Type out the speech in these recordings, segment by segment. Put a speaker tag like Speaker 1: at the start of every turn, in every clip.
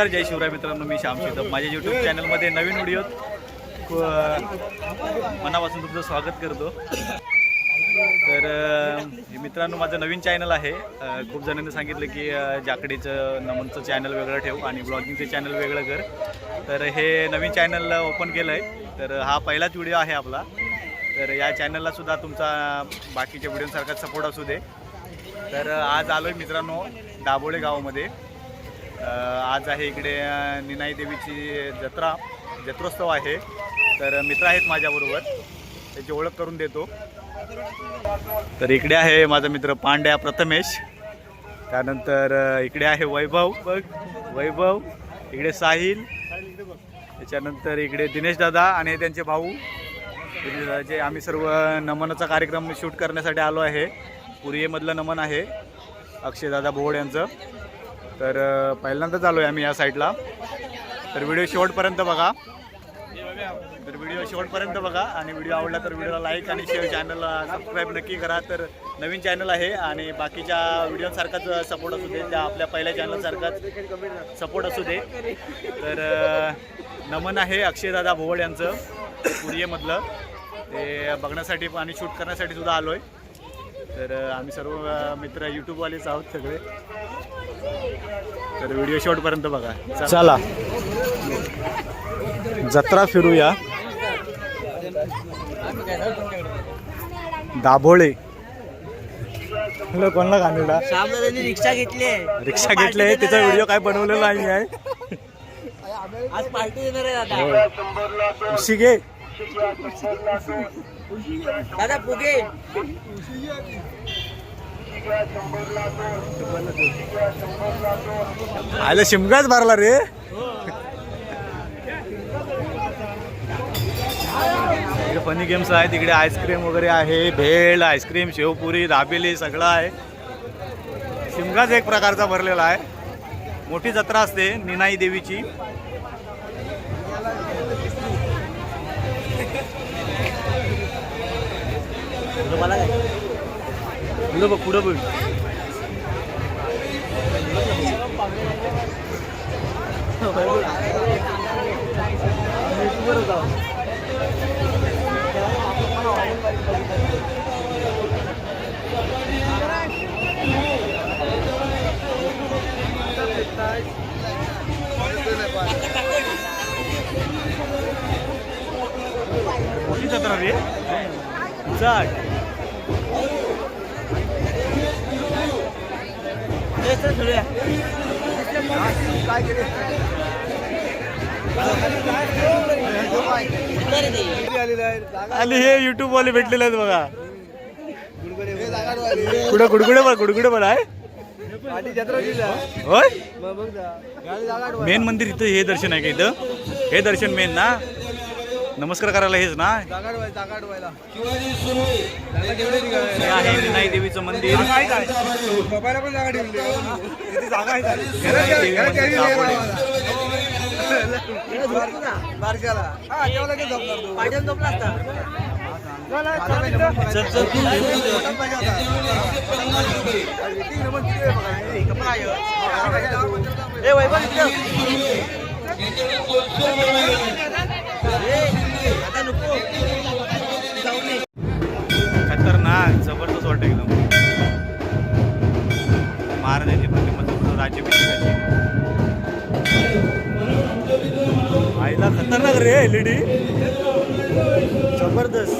Speaker 1: नमस्कार जय शिवराय मित्रांनो मी श्याम शिदप माझ्या यूट्यूब चॅनलमध्ये नवीन व्हिडिओ मनापासून तुमचं स्वागत करतो. तर मित्रांनो माझं नवीन चॅनल आहे. खूप जणांनी सांगितलं की जाकडीचं नमनचं चॅनल वेगळं ठेव आणि ब्लॉगिंगचं चॅनल वेगळं कर. तर हे नवीन चॅनल ओपन केलं आहे तर हा पहिलाच व्हिडिओ आहे आपला. तर या चॅनलला सुद्धा तुमचा बाकीच्या व्हिडिओसारखा सपोर्ट असू दे. तर आज आलो आहे मित्रांनो दाबोळे गावामध्ये. आज आहे इकडे निनाई देवीची जत्रा जत्रोत्सव आहे. तर मित्र आहेत माझ्याबरोबर. त्याची ओळख करून देतो. तर इकडे आहे माझा मित्र पांड्या प्रथमेश. त्यानंतर इकडे आहे वैभव. बघ वैभव इकडे साहिल. त्याच्यानंतर इकडे दिनेश दादा आणि त्यांचे भाऊ. दिनेश दादाचे आम्ही सर्व नमनाचा कार्यक्रम शूट करण्यासाठी आलो आहे. पुरीमधलं नमन आहे. अक्षयदादा भोवड यांचं. तर पहिल्यांदाच आलो आहे आम्ही या साईडला. तर व्हिडिओ शेवटपर्यंत बघा. तर व्हिडिओ शेवटपर्यंत बघा. आणि व्हिडिओ आवडला तर व्हिडिओला लाईक आणि शेअर चॅनलला सबस्क्राईब नक्की करा. तर नवीन चॅनल आहे आणि बाकीच्या व्हिडिओसारखाच सपोर्ट असू दे. त्या आपल्या पहिल्या चॅनलसारखाच सपोर्ट असू दे. तर नमन आहे अक्षयदादा भोवळ यांचं पुरियेमधलं ते बघण्यासाठी आणि शूट करण्यासाठी सुद्धा आलो आहे तर आम्ही सर्व मित्र यूट्यूबवालेच आहोत सगळे. तर व्हिडिओ शेवटपर्यंत बघा. चला. जत्रा फिरूया. दाभोळे. हॅलो कोणाला
Speaker 2: श्यामदादांनी रिक्षा घेतली आहे.
Speaker 1: रिक्षा घेतले त्याचा व्हिडिओ काय बनवलेला नाही आहे?
Speaker 2: आज पार्टी देणार आहे दादा.
Speaker 1: उशी घे
Speaker 2: दादा फुगे.
Speaker 1: आयला शिमगाच भरला रे. इकडे फनी गेम्स आहेत तिकडे आईस्क्रीम वगैरे आहे भेळ आईस्क्रीम शेवपुरी दाबेली सगळं आहे. शिमगाच एक प्रकारचा भरलेला आहे. मोठी जत्रा असते निनाई देवीची.
Speaker 2: मला काय
Speaker 1: पुढं बघ पुढं बघ मोठी जत्रा रे चाक
Speaker 2: तेच
Speaker 1: आणि हे युट्यूब वाले भेटलेले आहेत बघा. कुठं गुडगुडे पण गुडगुडे पण आहे. होय? मेन मंदिर इथं हे दर्शन आहे का इथं? हे दर्शन मेन ना? नमस्कार करायला हेच ना? हे आहे निनाई देवीचं मंदिर. चल चल.
Speaker 2: ए वैभव इकडं.
Speaker 1: खतरनाक जबरदस्त वाटतं एकदम. महाराजांची प्रतिमा जबरदस्त राज्याभिषेकाची आईला खतरनाक रे एलईडी जबरदस्त.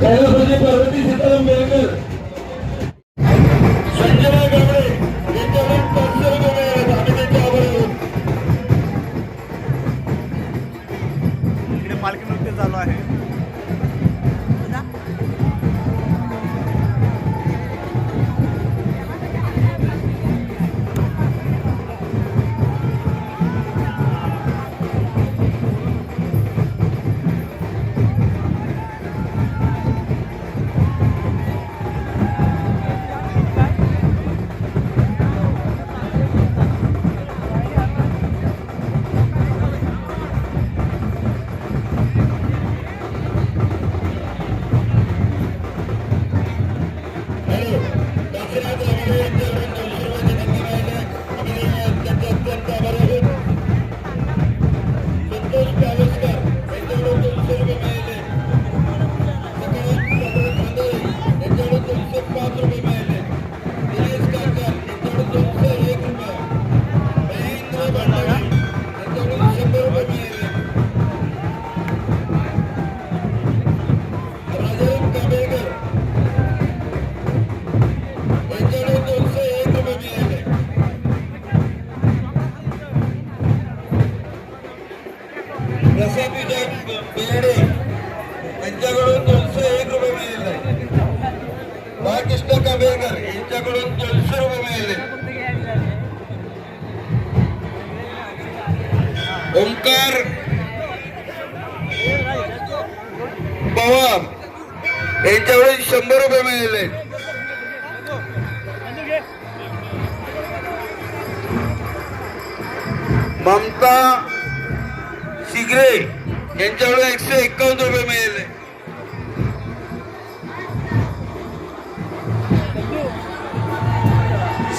Speaker 3: कैलासवासी पार्वती सीताराम बेलकर बेर्डे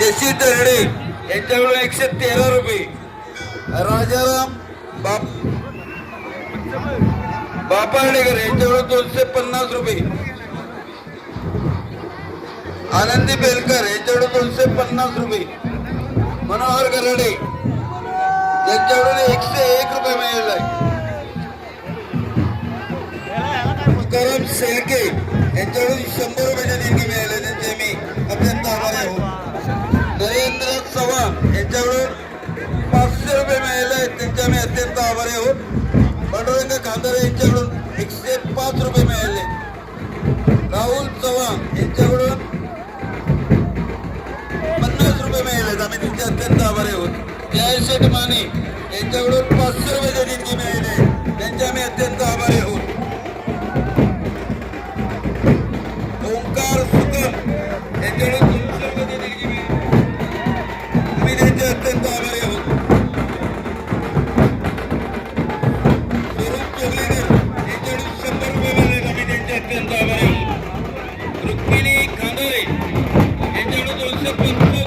Speaker 3: शशी तरणे यांच्याकडून एकशे तेरा रुपये. राजाराम बाप बापार्डेकर यांच्याकडून दोनशे पन्नास रुपये. आनंदी बेलकर यांच्याकडून दोनशे पन्नास रुपये. मनोहर गराडे यांच्याकडून एकशे एक रुपये मिळाले. करम शेळके यांच्याकडून शंभर रुपयाच्या देणगी मिळाली त्यांचे मी अत्यंत आभारी आहोत. नरेंद्र चव्हाण यांच्याकडून पाचशे रुपये मिळाले. त्यांच्या मी अत्यंत आभारी आहोत. पांडुरंग खांदारे यांच्याकडून एकशे पाच रुपये मिळाले. राहुल चव्हाण यांच्याकडून पन्नास रुपये मिळाले. आम्ही त्यांचे अत्यंत आभारी आहोत. जयशेठ माने यांच्याकडून पाचशे रुपये देणगी मिळाली. त्यांचे आम्ही अत्यंत आभारी आहोत. ओंकार सुकम यांच्याकडून आम्ही त्यांचे अत्यंत आभारी आहोत स्वरूप चोगलेकर यांच्याकडून शंभर रुपये मिळाले आम्ही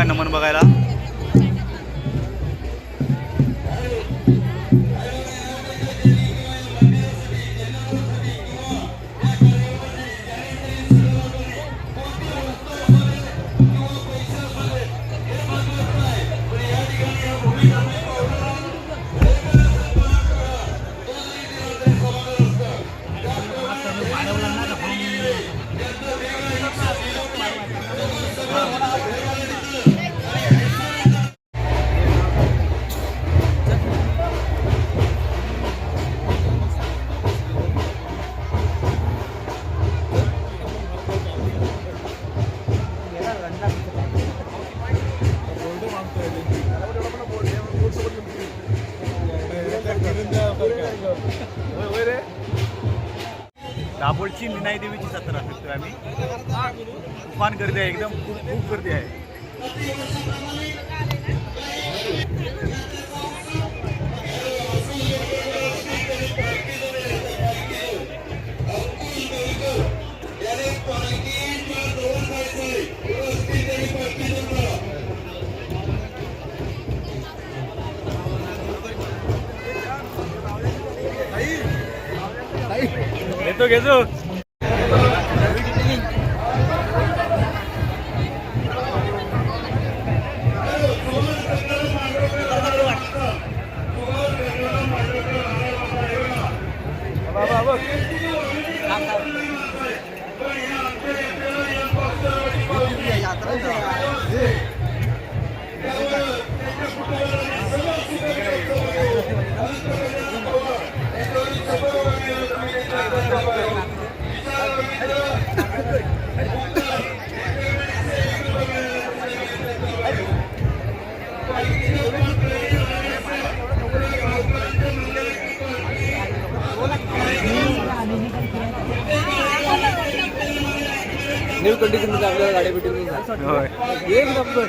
Speaker 1: बघा
Speaker 3: नमन बघायला. दाभोळची निनाई देवीची जत्रा फिरतोय आम्ही. तुफान गर्दी आहे एकदम खूप खूप गर्दी आहे. তো গেছো
Speaker 2: न्यू कंडिशनमध्ये आपल्याला गाडी भेटून
Speaker 3: होय.
Speaker 2: एक नंबर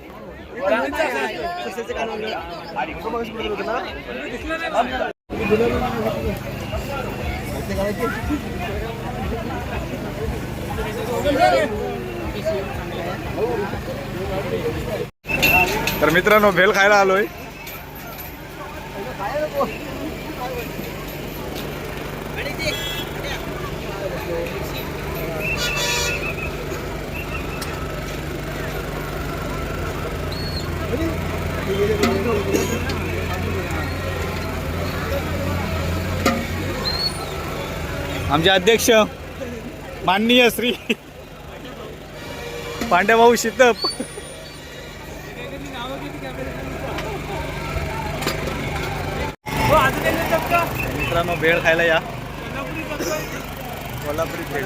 Speaker 3: तर मित्रांनो भेल खायला आलोय. आमचे अध्यक्ष माननीय श्री
Speaker 1: पांड्याभाऊ शितप. मित्रांनो भेळ खायला या. कोल्हापुरी भेळ.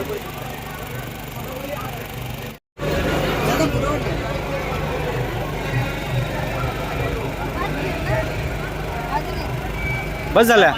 Speaker 1: बस झाल्या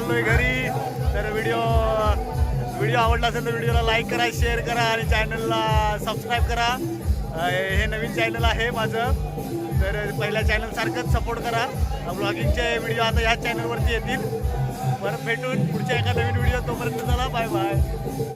Speaker 1: चाललोय घरी. तर व्हिडिओ व्हिडिओ आवडला असेल तर व्हिडिओला लाईक करा शेअर करा आणि चॅनलला सबस्क्राईब करा. हे नवीन चॅनल आहे माझं. तर पहिल्या चॅनलसारखंच सपोर्ट करा. ब्लॉगिंगचे व्हिडिओ आता ह्या चॅनलवरती येतील. परत भेटून पुढच्या एका नवीन व्हिडिओ तोपर्यंत चला बाय बाय